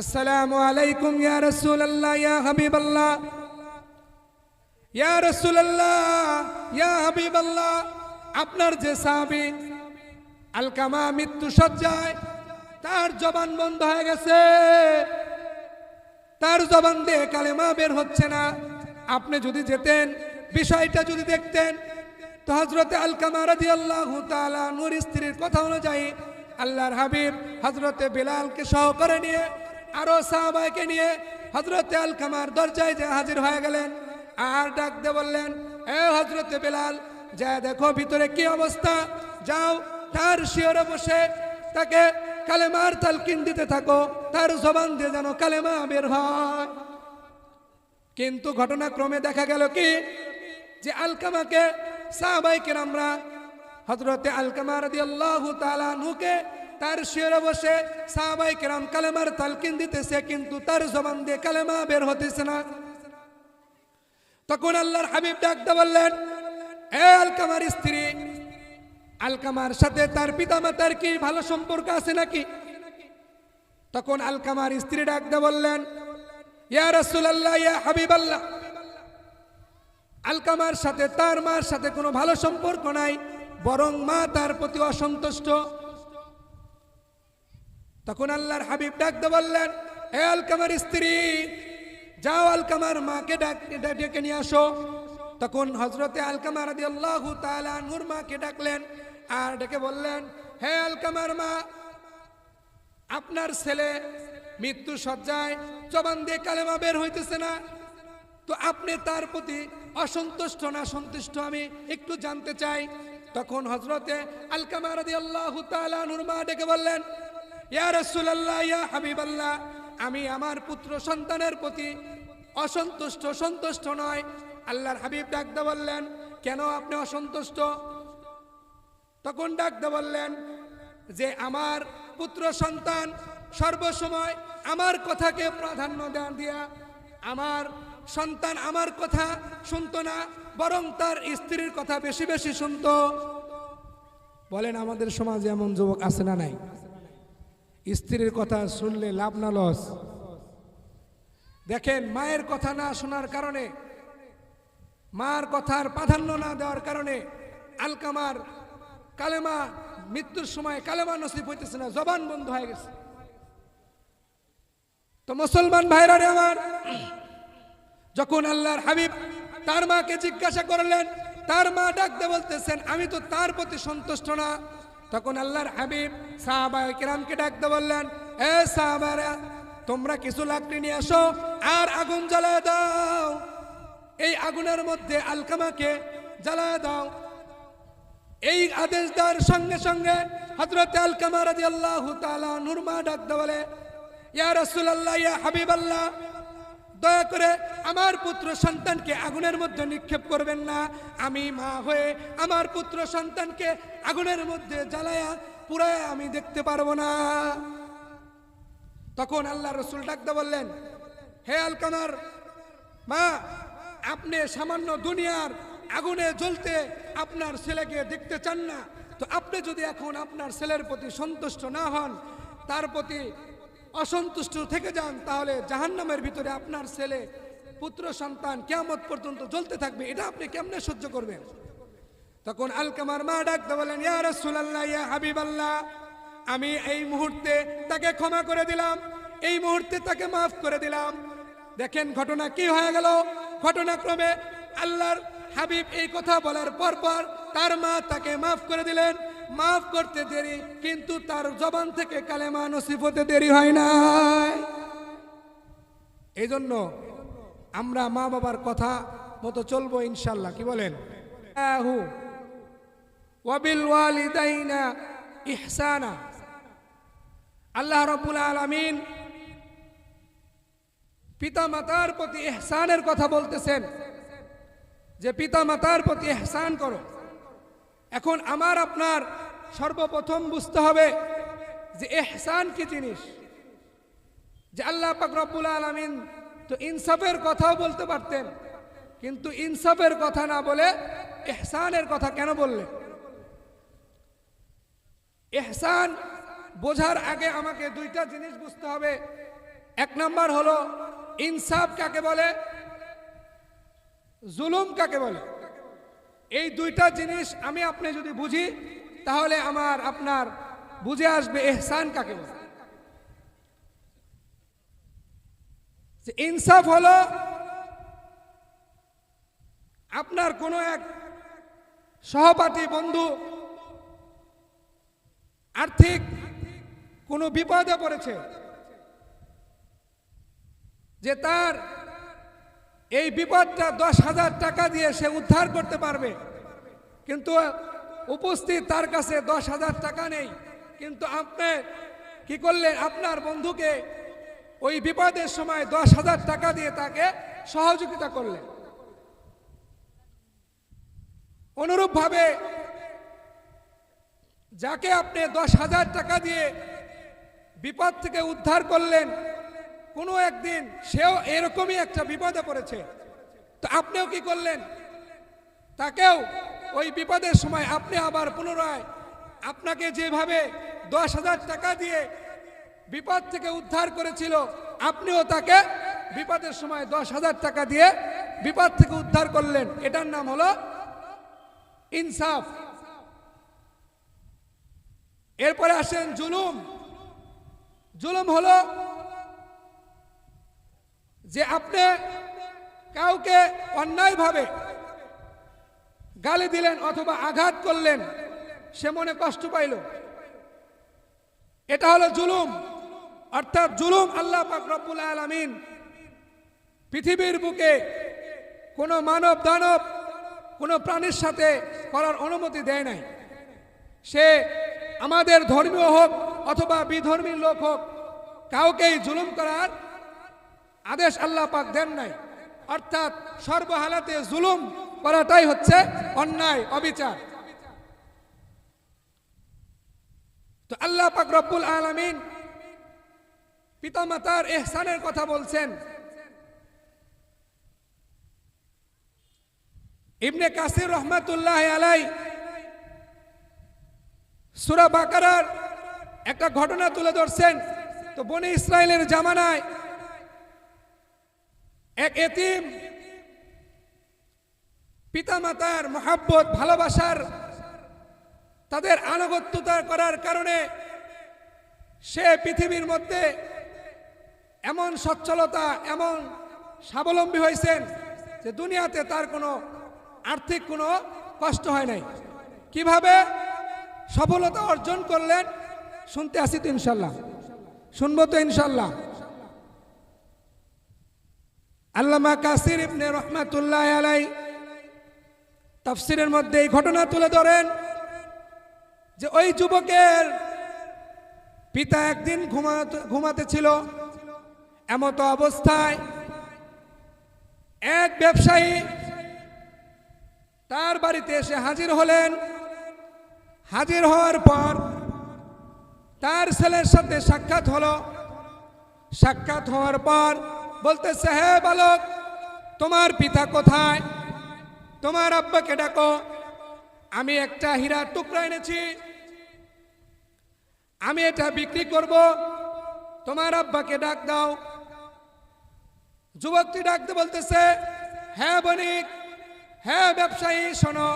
আসসালামু আলাইকুম ইয়া রাসূলুল্লাহ, ইয়া হাবিবাল্লাহ। ইয়া রাসূলুল্লাহ, ইয়া হাবিবাল্লাহ। আপনার যে সাহাবী, আলকামা মৃত্যু সজ্জায়, তার জবান বন্ধ হয়ে গেছে। তার জবান দিয়ে কালেমা বের হচ্ছে না। আপনি যদি যেতেন, বিষয়টা যদি দেখতেন, তো হজরতে আলকামা রাজি আল্লাহ নুর স্ত্রীর কথা অনুযায়ী আল্লাহর হাবিব হজরতে বেলালকে সহকারে নিয়ে আরও সাহাবাইকে নিয়ে হজরতে আলকামার দরজায় যে হাজির হয়ে গেলেন, আর ডাক দিয়ে বললেন, এ হজরতে বেলাল, যা দেখো, ভিতরে কি অবস্থা? যাও, তার শিওরে বসে তাকে কালেমার তালকিন দিতে থাকো, তার জবান দিয়ে যেন কালেমা বের হয়। কিন্তু ঘটনাক্রমে দেখা গেল কি? যে আলকামাকে সাহাবাইকে আমরা হজরতে আলকামা রাদি আল্লাহ তালানুকে তার শিরে বসে সাহাবাই কেরাম কালেমার তালকিন দিতেছে, কিন্তু তার জবান দিয়ে কালেমা বের হতেছে না। তখন আল্লাহর হাবিব ডাকতে বললেন, এ আলকামার স্ত্রী, আলকামার সাথে তার পিতামাতার কি ভালো সম্পর্ক আছে নাকি? তখন আলকামার স্ত্রী ডাকতে বললেন, ইয়া রাসূলুল্লাহ, ইয়া হাবিবাল্লাহ, আলকামার সাথে তার মার সাথে কোনো ভালো সম্পর্ক নাই, বরং মা তার প্রতি অসন্তুষ্ট। তখন আল্লাহর হাবিব ডাকতে বললেন, এ আলকামার স্ত্রী, যাও আলকামার মাকে ডাক নিয়ে আসো। তখন হজরতে আলকামার আদি আল্লাহ নূর মাকে ডাকলেন আর ডেকে বললেন, হে আলকামার মা, আপনার ছেলে মৃত্যু সজ্জায় জবান দিয়ে কালেমা বের হইতেছে না। তো আপনি তার প্রতি অসন্তুষ্ট না, সন্তুষ্ট আমি একটু জানতে চাই। তখন হজরতে আলকামা রাদি আল্লাহ মা ডেকে বললেন ইয়া ইয়া আমি আমার পুত্র সন্তানের প্রতি অসন্তুষ্ট, সন্তুষ্ট নয় আল্লাহর হাবিব ডাকতে বললেন, কেন আপনি অসন্তুষ্ট? তখন ডাকতে বললেন, যে আমার পুত্র সন্তান সর্বসময় আমার কথাকে প্রাধান্য দেন দিয়া, আমার সন্তান আমার কথা শুনতো না, বরং তার স্ত্রীর কথা বেশি বেশি শুনত। বলেন, আমাদের সমাজে এমন যুবক আছে না নাই? স্ত্রীর কথা শুনলে লাভ না লস। দেখেন, মায়ের কথা না শোনার কারণে, মার কথার প্রাধান্য না দেওয়ার কারণে আলকামার কালেমা মৃত্যুর সময় কালেমা নসিব হইতেছে না, জবান বন্ধ হয়ে গেছে। তো মুসলমান ভাইরা রে আমার, যখন আল্লাহর হাবিব তার মাকে জিজ্ঞাসা করলেন, তার মা ডাকতে বলতেছেন, আমি তো তার প্রতি সন্তুষ্ট না তখন আল্লাহর হাবিব সাহাবা ডাকতে বললেন, এ সাহাবারা তোমরা কিছু লাকড়ি নিয়ে আসো আর আগুন জ্বালায় দাও। এই আগুনের মধ্যে আলকামাকে জ্বালায় দাও। এই আদেশ দেওয়ার সঙ্গে সঙ্গে হজরত আলকামা রাজি আল্লাহ তালা নুরমা ডাকতে বলে, ইয়া রসুল্লাহ ইয়া হাবিব আল্লাহ দয়া করে আমার পুত্র সন্তানকে আগুনের মধ্যে নিক্ষেপ করবেন না। আমি মা হয়ে আমার পুত্র সন্তানকে আগুনের মধ্যে জ্বালায়া পুরায় আমি দেখতে পারব না। তখন আল্লাহ রসুল ডাকতে বললেন, হে আলকামার, মা, আপনি সামান্য দুনিয়ার আগুনে জ্বলতে আপনার ছেলেকে দেখতে চান না। তো আপনি যদি এখন আপনার ছেলের প্রতি সন্তুষ্ট না হন, তার প্রতি অসন্তুষ্ট থেকে যান, তাহলে জাহান্নামের ভিতরে আপনার ছেলে, পুত্র, সন্তান কেমত পর্যন্ত জ্বলতে থাকবে। এটা আপনি কেমনে সহ্য করবেন? তখন আলকামার মা ডাকতে বলেন ইয়া ইয়া হাবিবাল্লাহ, আমি এই মুহূর্তে তাকে ক্ষমা করে দিলাম, এই মুহূর্তে তাকে মাফ করে দিলাম। দেখেন ঘটনা কি হয়ে গেল। ঘটনাক্রমে আল্লাহর হাবিব এই কথা বলার পর পর তার মা তাকে মাফ করে দিলেন। মাফ করতে দেরি, কিন্তু তার জবান থেকে কালেমা নসিব হতে দেরি হয় না এই জন্য আমরা মা বাবার কথা মতো চলবো ইনশাল্লাহ, কি বলেন? ইহসানা। আল্লাহ রব্বুল আলামিন পিতা মাতার প্রতি এহসানের কথা বলতেছেন। যে পিতা মাতার প্রতি এহসান করো। এখন আমার আপনার সর্বপ্রথম বুঝতে হবে যে এহসান কি জিনিস? যে আল্লাহ পাক রব্বুল আলমিন তো ইনসাফের কথাও বলতে পারতেন, কিন্তু ইনসাফের কথা না বলে এহসানের কথা কেন বললেন? এহসান বোঝার আগে আমাকে দুইটা জিনিস বুঝতে হবে। এক নাম্বার হলো, ইনসাফ কাকে বলে? জুলুম কাকে বলে? এই দুইটা জিনিস আমি আপনি যদি বুঝি, তাহলে আমার, আপনার বুঝে আসবে এহসান কাকে বলে। যে ইনসাফ হলো আপনার কোনো এক সহপাঠী বন্ধু আর্থিক কোনো বিপদে পড়েছে, যে তার এই বিপদটা দশ হাজার টাকা দিয়ে সে উদ্ধার করতে পারবে। কিন্তু উপস্থিত তার কাছে দশ হাজার টাকা নেই। কিন্তু আপনি কি করলেন? আপনার বন্ধুকে ওই বিপদের সময় দশ হাজার টাকা দিয়ে তাকে সহযোগিতা করলেন। অনুরূপভাবে যাকে আপনি দশ হাজার টাকা দিয়ে বিপদ থেকে উদ্ধার করলেন কোনো একদিন সেও এরকমই একটা বিপদে পড়েছে। তো আপনিও কি করলেন? তাকেও ওই বিপদের সময় আপনি আবার পুনরায় আপনাকে যেভাবে দশ হাজার টাকা দিয়ে বিপদ থেকে উদ্ধার করেছিল, আপনিও তাকে বিপদের সময় দশ হাজার টাকা দিয়ে বিপদ থেকে উদ্ধার করলেন। এটার নাম হলো ইনসাফ। এরপরে আসেন জুলুম। জুলুম হলো যে আপনি কাউকে অন্যায়ভাবে গালি দিলেন অথবা আঘাত করলেন, সে মনে কষ্ট পাইল। এটা হলো জুলুম। অর্থাৎ জুলুম আল্লাহ পাক রব্বুল আলামিন পৃথিবীর বুকে কোনো মানব দানব, কোনো প্রাণীর সাথে করার অনুমতি দেয় নাই। সে আমাদের ধর্মীয় হোক অথবা বিধর্মী লোক হোক, কাউকেই জুলুম করার আদেশ আল্লাহ পাক দেন নাই। অর্থাৎ সর্বহালাতে জুলুম করাটাই হচ্ছে অন্যায়, অবিচার। তো আল্লাহ পাক রব্বুল আলামিন পিতামাতার এহসানের কথা বলছেন। ইবনে কাসির রহমাতুল্লাহ আলাই সুরা বাকারার একটা ঘটনা তুলে ধরছেন। তো বনে ইসরায়েলের জামানায় এক এতিম, পিতামাতার মহাব্বত, ভালোবাসার তাদের আনুগত্যতা করার কারণে সে পৃথিবীর মধ্যে এমন সচ্ছলতা, এমন স্বাবলম্বী হয়েছেন যে দুনিয়াতে তার কোনো আর্থিক কোনো কষ্ট হয় নাই। কীভাবে সফলতা অর্জন করলেন, শুনতে আসি তো ইনশাল্লাহ। শুনব তো ইনশাল্লাহ। আল্লামা কাসির ইবনে রহমাতুল্লাহ আলাই তাফসিরের মধ্যে এই ঘটনা তুলে ধরেন যে ওই যুবকের পিতা একদিন ঘুমাতে ঘুমাতে ছিল এমত অবস্থায় এক ব্যবসায়ী তার বাড়িতে এসে হাজির হলেন। হাজির হওয়ার পর তার ছেলের সাথে সাক্ষাৎ হলো। সাক্ষাৎ হওয়ার পর বলতেছে, হে বালক, তোমার পিতা কোথায়? তোমার আব্বাকে ডাকো। আমি একটা হীরা টুকরা এনেছি। আমি এটা বিক্রি করব। তোমার আব্বাকে ডাক দাও। যুবকটি ডাকতে বলতেছে হ্যাঁ বণিক হ্যাঁ ব্যবসায়ী, শোনো,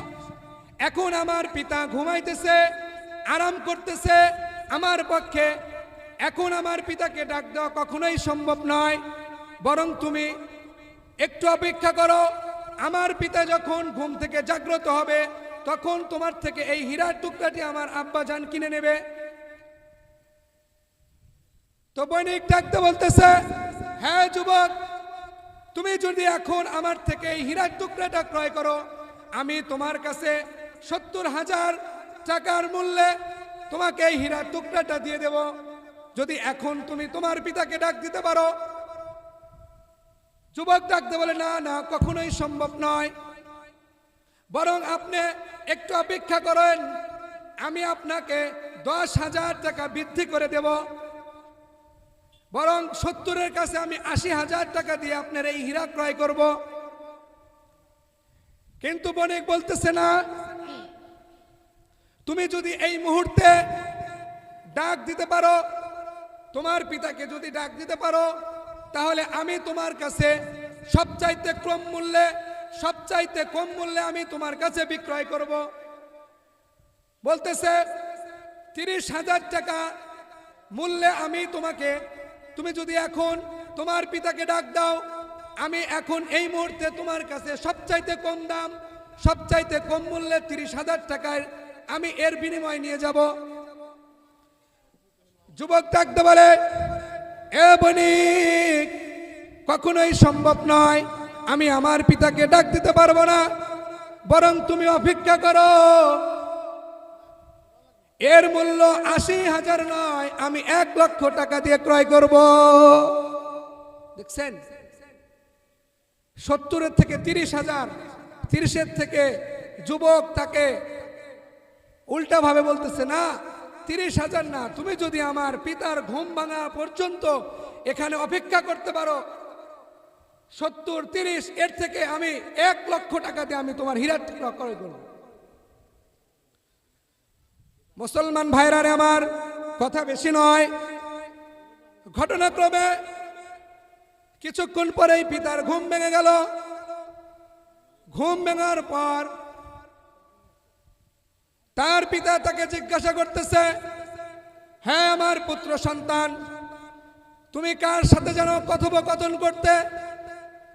এখন আমার পিতা ঘুমাইতেছে, আরাম করতেছে আমার পক্ষে। এখন আমার পিতাকে ডাক দেওয়া কখনোই সম্ভব নয়। বরং তুমি একটু অপেক্ষা করো। আমার পিতা যখন ঘুম থেকে জাগ্রত হবে, তখন তোমার থেকে এই হীরার টুকরাটি আমার আব্বা জান কিনে নেবে। তো বৈনিক ডাকতে বলতেছে হ্যাঁ যুবক, তুমি যদি এখন আমার থেকে এই হীরার টুকরাটা ক্রয় করো, আমি তোমার কাছে সত্তর হাজার টাকার মূল্যে তোমাকে এই হীরার টুকরাটা দিয়ে দেব। যদি এখন তুমি তোমার পিতাকে ডাক দিতে পারো যুবক ডাকতে বলে, না না, কখনোই সম্ভব নয়। বরং আপনি একটু অপেক্ষা করেন। আমি আপনাকে দশ হাজার টাকা বৃদ্ধি করে দেব। বরং সত্তরের কাছে আমি আশি হাজার টাকা দিয়ে আপনার এই হীরা ক্রয় করব। কিন্তু বণিক বলতেছে, না, তুমি যদি এই মুহূর্তে ডাক দিতে পারো, তোমার পিতাকে যদি ডাক দিতে পারো তাহলে আমি তোমার কাছে সবচাইতে কম মূল্যে, সবচাইতে কম মূল্যে আমি তোমার কাছে বিক্রয় করব। বলতেছে, তিরিশ হাজার টাকা মূল্যে আমি তোমাকে, তুমি যদি এখন তোমার পিতাকে ডাক দাও, আমি এখন এই মুহূর্তে তোমার কাছে সবচাইতে কম দাম, সবচাইতে কম মূল্যে তিরিশ হাজার টাকায় আমি এর বিনিময় নিয়ে যাব। যুবক ডাকতে বলে এ বণিক কখনোই সম্ভব নয়, আমি আমার পিতাকে ডাক দিতে পারব না, বরং তুমি অপেক্ষা করো। এর মূল্য আশি হাজার নয়, আমি এক লক্ষ টাকা দিয়ে ক্রয় করব। দেখছেন? সত্তরের থেকে তিরিশ হাজার, তিরিশের থেকে যুবক তাকে উল্টাভাবে বলতেছে, না তিরিশ হাজার না, তুমি যদি আমার পিতার ঘুম ভাঙা পর্যন্ত এখানে অপেক্ষা করতে পারো, সত্তর, তিরিশ, এর থেকে আমি এক লক্ষ টাকা দিয়ে আমি তোমার হীরার টুকরা ক্রয় করব। মুসলমান ভাইরারে আমার, কথা বেশি নয়। ঘটনাক্রমে কিছুক্ষণ পরেই পিতার ঘুম ভেঙে গেল। ঘুম ভেঙার পর তার পিতা তাকে জিজ্ঞাসা করতেছে হ্যাঁ আমার পুত্র সন্তান, তুমি কার সাথে যেন কথোপকথন করতে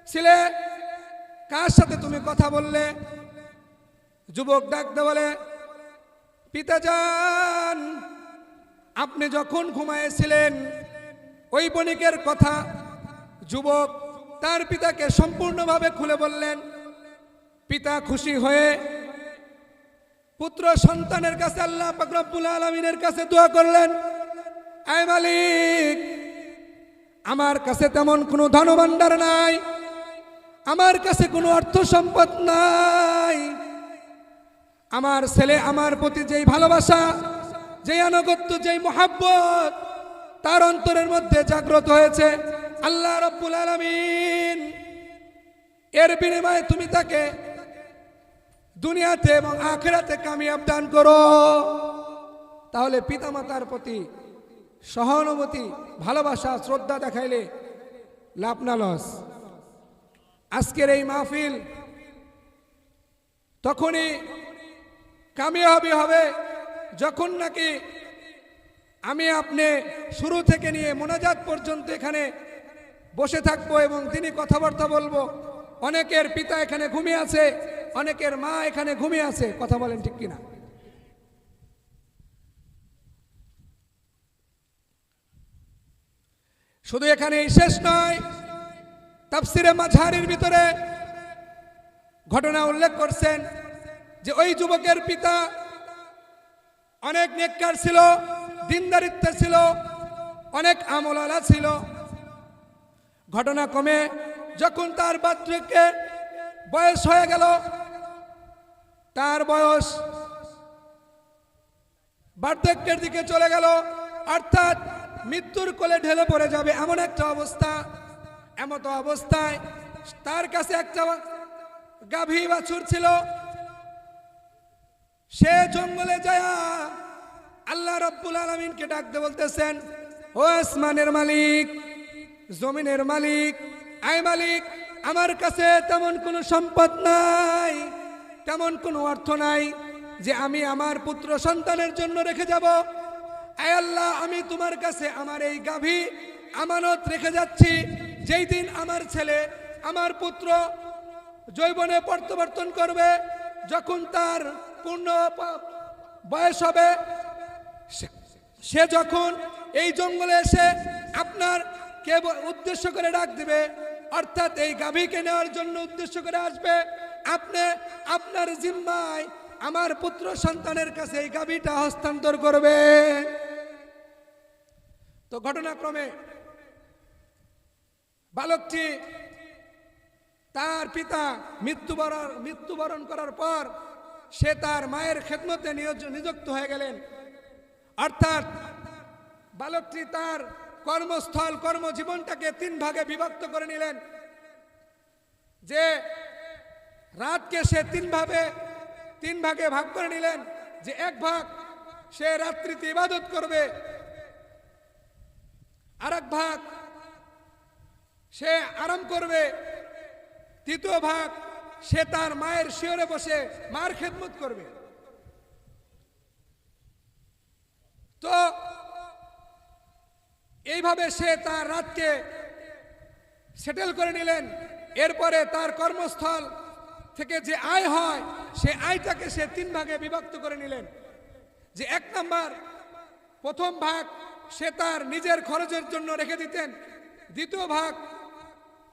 ছিলে? কার সাথে তুমি কথা বললে? যুবক ডাকতে বলে পিতা যান আপনি যখন ঘুমাইছিলেন ওই বণিকের কথা যুবক তার পিতাকে সম্পূর্ণভাবে খুলে বললেন। পিতা খুশি হয়ে পুত্র সন্তানের কাছে আল্লাহ পাকরবুল আলমিনের কাছে দোয়া করলেন, আয় মালিক, আমার কাছে তেমন কোনো ধনভাণ্ডার নাই, আমার কাছে কোনো অর্থ সম্পদ নাই। আমার ছেলে আমার প্রতি যেই ভালোবাসা, যেই আনুগত্য, যেই মোহাব্বত, তার অন্তরের মধ্যে জাগ্রত হয়েছে আল্লাহ রব্বুল আলমিন। এর বিনিময়ে তুমি তাকে দুনিয়াতে এবং আখেরাতে কামিয়াব দান করো। তাহলে পিতামাতার প্রতি সহানুভূতি, ভালোবাসা, শ্রদ্ধা দেখাইলে লাভ না লস। আজকের এই মাহফিল তখনই কামিয়াবি হবে যখন নাকি আমি আপনি শুরু থেকে নিয়ে মোনাজাত পর্যন্ত এখানে বসে থাকব এবং তিনি কথাবার্তা বলব। অনেকের পিতা এখানে ঘুমিয়ে আছে। অনেকের মা এখানে ঘুমিয়ে আছে, কথা বলেন ঠিক কিনা। শুধু এখানে শেষ নয়, তাফসিরে মাঝারির ভিতরে ঘটনা উল্লেখ করছেন যে ওই যুবকের পিতা অনেক নেককার ছিল, দিনদারিত্ব ছিল, অনেক আমলালা ছিল। ঘটনা কমে যখন তার বাচ্চাকে বয়স হয়ে গেল তার বয়স বার্ধক্যের দিকে চলে গেল, অর্থাৎ মৃত্যুর কোলে ঢেলে পড়ে যাবে এমন একটা অবস্থা, এমতো অবস্থায় তার কাছে একটা গাভী বাছুর ছিল। সে জঙ্গলে যায় আল্লাহ রব্বুল আলমিনকে ডাকতে বলতেছেন, ও আসমানের মালিক, জমিনের মালিক, আয় মালিক, আমার কাছে তেমন কোনো সম্পদ নাই। তেমন কোনো অর্থ নাই যে আমি আমার পুত্র সন্তানের জন্য রেখে যাব। আয় আল্লাহ, আমি তোমার কাছে আমার এই গাভী আমানত রেখে যাচ্ছি। যেই দিন আমার ছেলে আমার পুত্র জৈবনে প্রত্যাবর্তন করবে, যখন তার পূর্ণ বয়স হবে, সে- সে যখন এই জঙ্গলে এসে আপনার কে উদ্দেশ্য করে ডাক দেবে, অর্থাৎ এই গাভীকে নেওয়ার জন্য উদ্দেশ্য করে আসবে আপনি, আপনার জিম্মায় আমার পুত্র সন্তানের কাছে এই গাভীটা হস্তান্তর করবে। তো ঘটনাক্রমে বালকটি তার পিতা মৃত্যুবরণ মৃত্যুবরণ করার পর সে তার মায়ের খেদমতে নিযুক্ত হয়ে গেলেন। অর্থাৎ বালকটি তার কর্মস্থল, কর্মজীবনটাকে তিন ভাগে বিভক্ত করে নিলেন। যে রাতকে সে তিন ভাবে তিন ভাগে ভাগ করে নিলেন যে এক ভাগ সে রাত্রিতে ইবাদত করবে আর এক ভাগ সে আরাম করবে, তৃতীয় ভাগ সে তার মায়ের শিওরে বসে মার খেদমত করবে। তো এইভাবে সে তার রাতকে সেটেল করে নিলেন। এরপরে তার কর্মস্থল থেকে যে আয় হয় সে আয়টাকে সে তিন ভাগে বিভক্ত করে নিলেন। যে এক নাম্বার, প্রথম ভাগ সে তার নিজের খরচের জন্য রেখে দিতেন। দ্বিতীয় ভাগ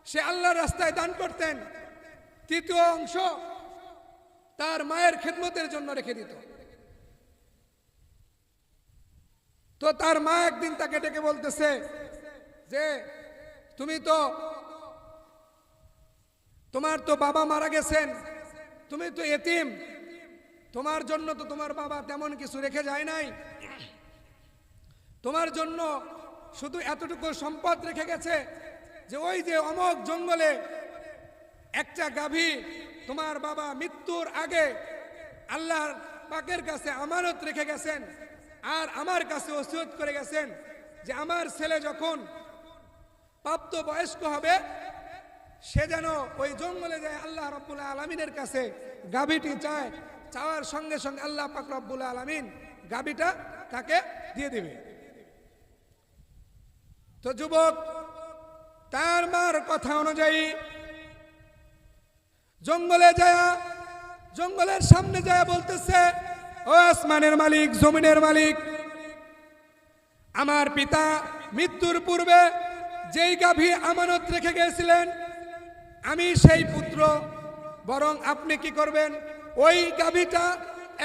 সে আল্লাহর রাস্তায় দান করতেন। তৃতীয় অংশ তার মায়ের খেদমতের জন্য রেখে দিত। তো তার মা একদিন তাকে ডেকে বলতেছে যে, তুমি তো তোমার তো বাবা মারা গেছেন। তুমি তো এতিম। তোমার জন্য তো তোমার বাবা তেমন কিছু রেখে যায় নাই। তোমার জন্য শুধু এতটুকু সম্পদ রেখে গেছে যে ওই যে অমক জঙ্গলে একটা গাভী তোমার বাবা মৃত্যুর আগে আল্লাহর পাকের কাছে আমানত রেখে গেছেন আর আমার কাছে ওসিয়ত করে গেছেন যে আমার ছেলে যখন প্রাপ্ত বয়স্ক হবে সে যেন ওই জঙ্গলে যায় আল্লাহ রব্বুল আলমিনের কাছে গাভীটি চায়, চাওয়ার সঙ্গে সঙ্গে আল্লাহ পাক রব্বুল আলমিন গাভীটা তাকে দিয়ে দিবে। তো যুবক, তার মার কথা অনুযায়ী জঙ্গলে যায়, জঙ্গলের সামনে যায় বলতেছে, ও আসমানের মালিক, জমিনের মালিক, আমার পিতা মৃত্যুর পূর্বে যেই গাভী আমানত রেখে গিয়েছিলেন আমি সেই পুত্র, বরং আপনি কি করবেন? ওই গাভীটা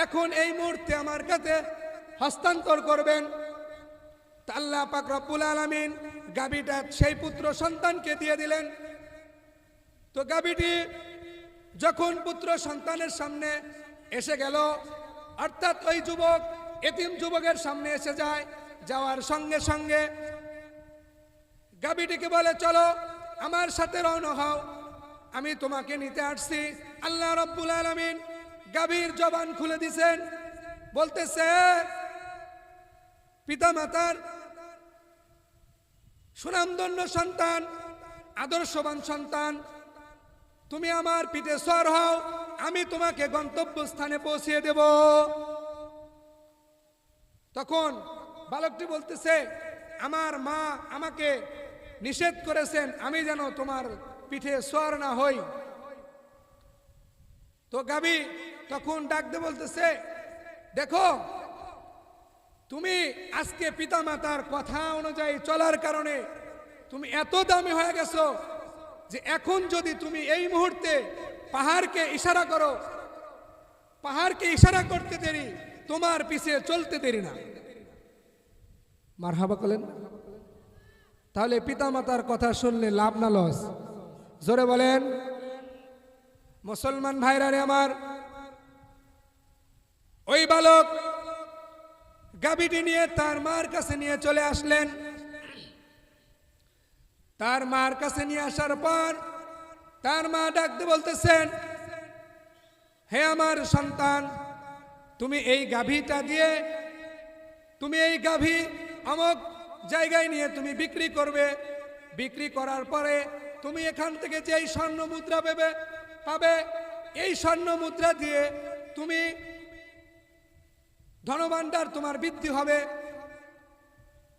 এখন এই মুহূর্তে আমার কাছে হস্তান্তর করবেন। তা আল্লাহ পাক রব্বুল আলামিন গাভীটা সেই পুত্র সন্তানকে দিয়ে দিলেন। তো গাভীটি যখন পুত্র সন্তানের সামনে এসে গেল, অর্থাৎ ওই যুবক, এতিম যুবকের সামনে এসে যায়, যাওয়ার সঙ্গে সঙ্গে গাভীটিকে বলে, চলো, আমার সাথে রওনা হও। আমি তোমাকে নিতে আসছি। আল্লাহ রব্বুল আলমিন গাভীর জবান খুলে দিছেন। বলতেছে, পিতামাতার সুনামধন্য সন্তান, আদর্শবান সন্তান, তুমি আমার পিঠে সর হও, আমি তোমাকে গন্তব্যস্থানে পৌঁছিয়ে দেব। তখন বালকটি বলতেছে, আমার মা আমাকে নিষেধ করেছেন, আমি যেন তোমার পিঠে সর না হই। তো গাবি তখন ডাকতে বলতেছে, দেখো, তুমি আজকে পিতামাতার কথা অনুযায়ী চলার কারণে তুমি এত দামি হয়ে গেছো যে এখন যদি তুমি এই মুহূর্তে পাহাড়কে ইশারা করো, পাহাড়কে ইশারা করতে দেরি, তোমার পিছে চলতে দেরি না। মার হাবা করলেন, তাহলে পিতামাতার কথা শুনলে লাভ না লস। জোরে বলেন। মুসলমান ভাইরা রে আমার, ওই বালক গাবিটি নিয়ে তার মার কাছে নিয়ে চলে আসলেন। তার মার কাছে নিয়ে আসার পর তার মা ডাকতে বলতেছেন, হে আমার সন্তান, তুমি এই গাভীটা দিয়ে, তুমি এই গাভী অমক জায়গায় নিয়ে তুমি বিক্রি করবে। বিক্রি করার পরে তুমি এখান থেকে যেই স্বর্ণ মুদ্রা পেবে, পাবে, এই স্বর্ণ মুদ্রা দিয়ে তুমি ধনভাণ্ডার তোমার বৃদ্ধি হবে।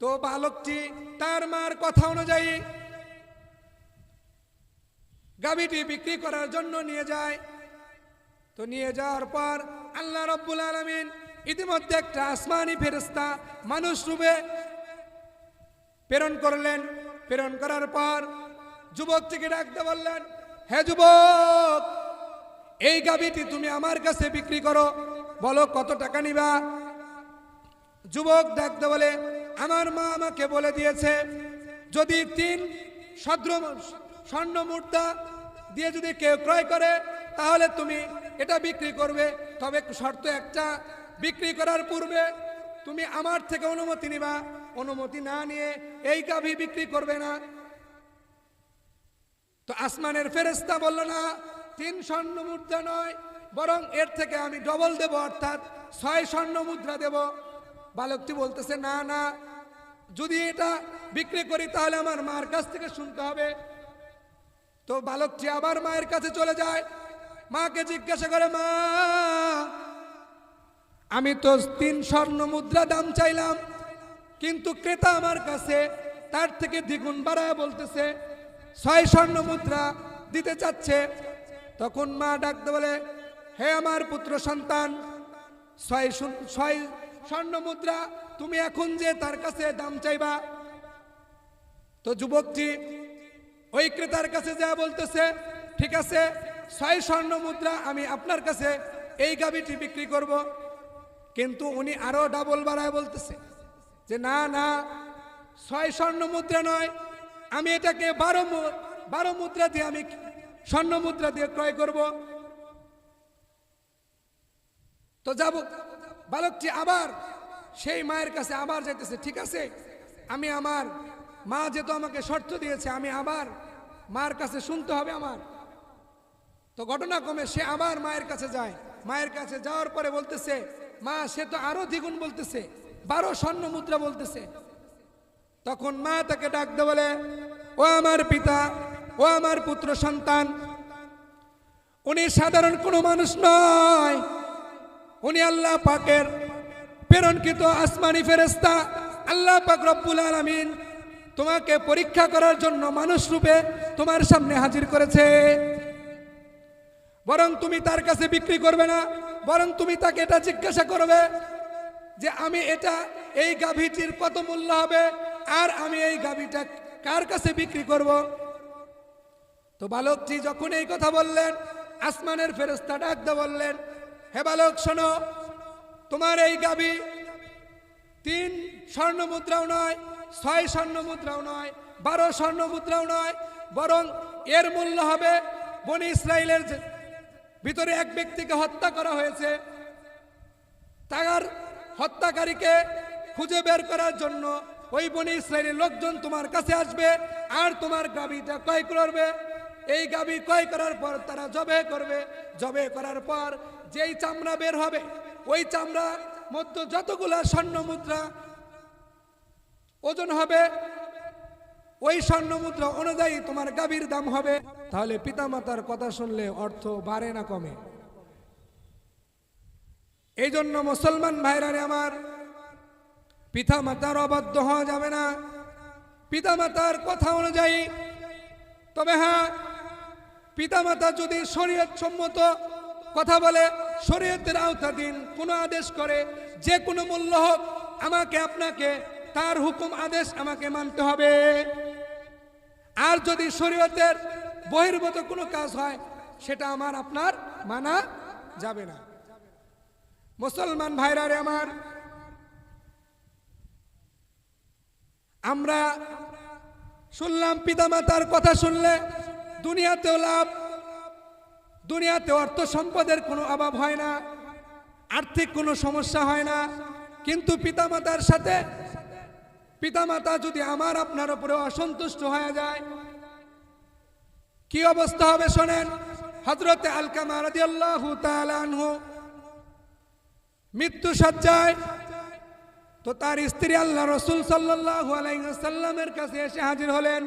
তো বালকটি তার মার কথা অনুযায়ী গাভীটি বিক্রি করার জন্য নিয়ে যায়। তো নিয়ে যাওয়ার পর আল্লাহ রব্বুল আলমিন ইতিমধ্যে একটা আসমানি ফেরস্তা মানুষ রূপে প্রেরণ করলেন। প্রেরণ করার পর যুবকটিকে ডাকতে বললেন, হে যুবক, এই গাভীটি তুমি আমার কাছে বিক্রি করো। বলো, কত টাকা নিবা? যুবক ডাকতে বলে, আমার মা আমাকে বলে দিয়েছে, যদি তিন সদ্র স্বর্ণ মুদ্রা দিয়ে যদি কেউ ক্রয় করে, তাহলে তুমি এটা বিক্রি করবে। তবে শর্ত একটা, বিক্রি করার পূর্বে তুমি আমার থেকে অনুমতি নিবা। অনুমতি না নিয়ে এই গাভী বিক্রি করবে না। তো আসমানের ফেরেস্তা বলল, না, তিন স্বর্ণ মুদ্রা নয়, বরং এর থেকে আমি ডবল দেব, অর্থাৎ ছয় স্বর্ণ মুদ্রা দেব। বালকটি বলতেছে, না না, যদি এটা বিক্রি করি তাহলে আমার মার কাছ থেকে শুনতে হবে। তো বালকটি আবার মায়ের কাছে চলে যায়। মাকে জিজ্ঞাসা করে, মা, আমি তো তিন স্বর্ণ মুদ্রা দাম চাইলাম, কিন্তু ক্রেতা আমার কাছে তার থেকে দ্বিগুণ বাড়ায় বলতেছে ছয় স্বর্ণ মুদ্রা দিতে চাচ্ছে। তখন মা ডাকতে বলে, হে আমার পুত্র সন্তান, ছয় ছয় স্বর্ণ মুদ্রা তুমি এখন যে তার কাছে দাম চাইবা? তো যুবকটি ওই ক্রেতার কাছে যা বলতেছে, ঠিক আছে, ছয় স্বর্ণ মুদ্রা আমি আপনার কাছে এই গাবিটি বিক্রি করব। কিন্তু উনি আরও ডাবল বাড়ায় বলতেছে যে, না না, ছয় স্বর্ণ মুদ্রা নয় আমি এটাকে বারো বারো মুদ্রা দিয়ে আমি স্বর্ণ মুদ্রা দিয়ে ক্রয় করব। তো যাব। বালকটি আবার, সেই মায়ের কাছে আবার যেতেছে ঠিক আছে? আমি আমার মা যেহেতু আমাকে শর্ত দিয়েছে, আমি আবার মার কাছে শুনতে হবে আমার। তো ঘটনা কমে সে আবার মায়ের কাছে যায়। মায়ের কাছে যাওয়ার পরে বলতেছে, মা, সে তো আরও দ্বিগুণ বলতেছে। বারো স্বর্ণ মুদ্রা বলতেছে। তখন মা তাকে ডাকতে বলে, ও আমার পিতা, ও আমার পুত্র সন্তান, উনি সাধারণ কোনো মানুষ নয়। উনি আল্লাহ পাকের প্রেরণকৃত আসমানি ফেরেস্তা আল্লাহ পাক রব্বুল আলামিন তোমাকে পরীক্ষা করার জন্য মানুষ রূপে তোমার সামনে হাজির করেছে। বরং তুমি তার কাছে বিক্রি করবে না, বরং তুমি তাকে এটা জিজ্ঞাসা করবে যে, আমি এটা, এই গাভীটির কত মূল্য হবে? আর আমি এই গাভীটা কার কাছে বিক্রি করব? তো বালকটি যখন এই কথা বললেন, আসমানের ফেরেস্তা ডাকতে বললেন, হে বালক, শোনো, তোমার এই গাবি তিন স্বর্ণ মুদ্রাও নয়, ছয় স্বর্ণ মুদ্রাও নয়, বারো স্বর্ণ মুদ্রাও নয়, বরং এর মূল্য হবে বনি ইসরায়েলের ভিতরে এক ব্যক্তিকে হত্যা করা হয়েছে। তার হত্যাকারীকে খুঁজে বের করার জন্য ওই বনি ইসরায়েলের লোকজন তোমার কাছে আসবে আর তোমার গাবিটা ক্রয় করবে। এই গাবি ক্রয় করার পর তারা জবে করবে। জবে করার পর যেই চামড়া বের হবে, ওই চামড়া মধ্যে যতগুলা স্বর্ণ মুদ্রা ওজন হবে, ওই স্বর্ণ মুদ্রা অনুযায়ী তোমার গাভীর দাম হবে। তাহলে পিতামাতার কথা শুনলে অর্থ বাড়ে না কমে। এই জন্য মুসলমান ভাইরারে আমার পিতা মাতার অবাধ্য হওয়া যাবে না। পিতা মাতার কথা অনুযায়ী, তবে হ্যাঁ পিতা মাতা যদি শরীয়ত সম্মত কথা বলে, শরীয়তের আওতাধীন কোনো আদেশ করে, যে কোনো মূল্য হোক, আমাকে, আপনাকে, তার হুকুম, আদেশ আমাকে মানতে হবে। আর যদি শরীয়তের বহির্ভূত কোনো কাজ হয়, সেটা আমার, আপনার মানা যাবে না। মুসলমান ভাইরা রে আমার আমরা শুনলাম পিতামাতার কথা শুনলে দুনিয়াতেও লাভ দুনিয়াতে অর্থ সম্পদের কোনো অভাব হয় না, আর্থিক কোনো সমস্যা হয় না। কিন্তু পিতামাতার সাথে, পিতামাতা যদি আমার আপনার উপরে অসন্তুষ্ট হয়ে যায়, কি অবস্থা হবে শোনেন? হজরতে আলকামা আনহু মৃত্যু সজ্জায় তো তার স্ত্রী আল্লাহ রসুল সাল্লাহ আলাইসাল্লামের কাছে এসে হাজির হলেন।